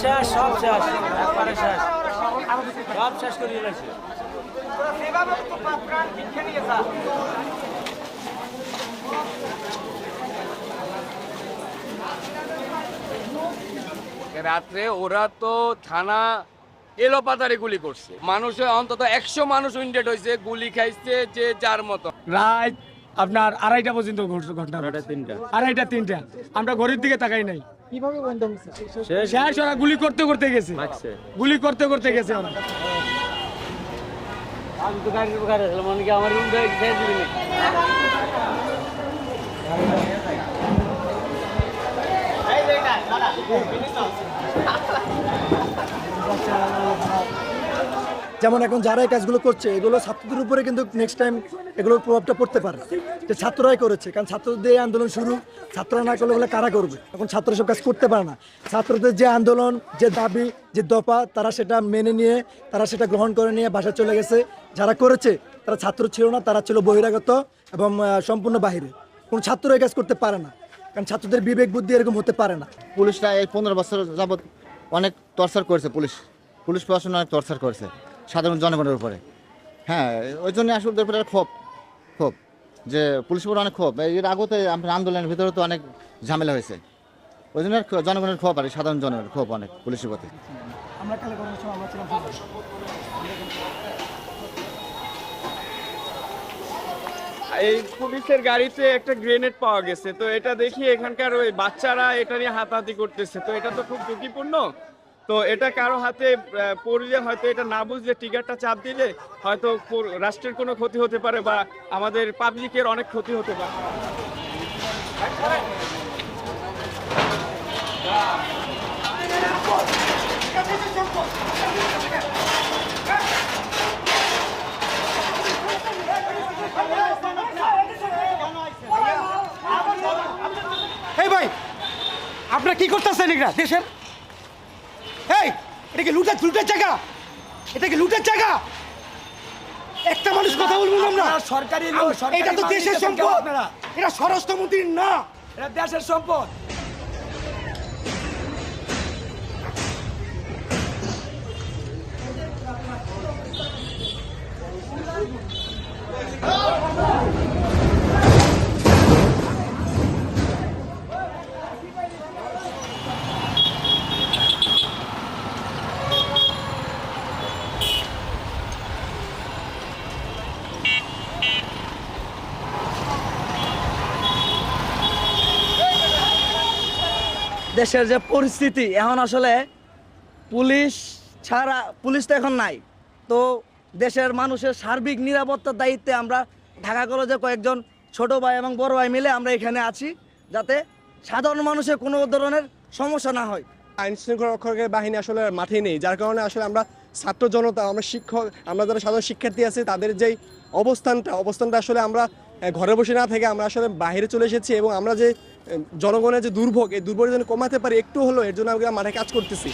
শেষ সব শেষ। একবারে শেষ। সব শেষ করে দিয়েছে। রাত্রে ওরা তো থানা এলোপাতারি গুলি করছে। মানুষে অন্তত একশো মানুষ উইন্ডেড হয়েছে গুলি খাইছে যে যার মতো। রাত আপনার আড়াইটা পর্যন্ত ঘটছে ঘটনা আড়াইটা তিনটা আড়াইটা তিনটা। আমরা ঘড়ির দিকে তাকাই নাই। শেষ শেষ ওরা গুলি করতে করতে গেছে। গুলি করতে করতে গেছে ওরা। আমি তো গাড়ির গাড়ি আসলাম মানে কি আমার রুম থেকে শেষ দিবি না যেমন এখন যারা এই কাজগুলো করছে, এগুলো ছাত্রদের উপরে কিন্তু নেক্সট টাইম এগুলোর প্রভাবটা পড়তে পারে। যে ছাত্ররাই করেছে, কারণ ছাত্রদের আন্দোলন শুরু, ছাত্ররা না করলে বলে কারা করবে? এখন ছাত্র সব কাজ করতে পারে না। ছাত্রদের যে আন্দোলন, যে দাবি, যে দফা, তারা সেটা মেনে নিয়ে, তারা সেটা গ্রহণ করে নিয়ে বাসা চলে গেছে। যারা করেছে, তারা ছাত্র ছিল না, তারা ছিল বহিরাগত এবং সম্পূর্ণ বাহিরে। কোনো ছাত্র এই কাজ করতে পারে না, কারণ ছাত্রদের বিবেক বুদ্ধি এরকম হতে পারে না। পুলিশরা এই পনেরো বছর যাবৎ অনেক টর্চার করেছে পুলিশ। পুলিশ প্রশাসন অনেক টর্চার করেছে। সাধারণ জনগণের উপরে। হ্যাঁ ওই জন্য আসলে ওদের উপরে ক্ষোভ ক্ষোভ যে পুলিশের উপরে অনেক ক্ষোভ। এর আগতে আপনার আন্দোলনের ভিতরে তো অনেক ঝামেলা হয়েছে। ওই জন্য জনগণের ক্ষোভ আর সাধারণ জনগণের ক্ষোভ অনেক পুলিশের প্রতি। আমরা এই পুলিশের গাড়িতে একটা গ্রেনেড পাওয়া গেছে। তো এটা দেখি এখানকার ওই বাচ্চারা এটা নিয়ে হাতাহাতি করতেছে। তো এটা তো খুব ঝুঁকিপূর্ণ। তো এটা কারও হাতে পড়লে হয়তো এটা না বুঝলে টিকারটা চাপ দিলে হয়তো রাষ্ট্রের কোনো ক্ষতি হতে পারে বা আমাদের পাবলিকের অনেক ক্ষতি হতে পারে। এই ভাই, আপনারা কি করতেছেন এগুলা, দেশের? এই এটা কি লুটের লুটের জায়গা। এটা কি লুটের জায়গা। একটা মানুষ কথা বলব আমরা? সরকারি এটা তো দেশের সম্পদ। এটা স্বরাষ্ট্রমন্ত্রীর না। এটা দেশের সম্পদ। দেশের যে পরিস্থিতি, এখন আসলে পুলিশ ছাড়া, পুলিশ তো এখন নাই। তো দেশের মানুষের সার্বিক নিরাপত্তার দায়িত্বে আমরা ঢাকা কলেজে কয়েকজন ছোট ভাই এবং বড় ভাই মিলে আমরা এখানে আছি, যাতে সাধারণ মানুষের কোনো ধরনের সমস্যা না হয়। আইন শৃঙ্খলা রক্ষকের বাহিনী আসলে মাঠে নেই, যার কারণে আসলে আমরা ছাত্র জনতা, আমরা শিক্ষক, আমরা যারা সাধারণ শিক্ষার্থী আছে, তাদের যেই অবস্থানটা অবস্থানটা আসলে আমরা ঘরে বসে না থেকে আমরা আসলে বাইরে চলে এসেছি এবং আমরা যে জনগণের যে দুর্ভোগ, এই দুর্ভোগ যেন কমাতে পারি, একটু হলো এর জন্য আমরা মাঠে কাজ করতেছি।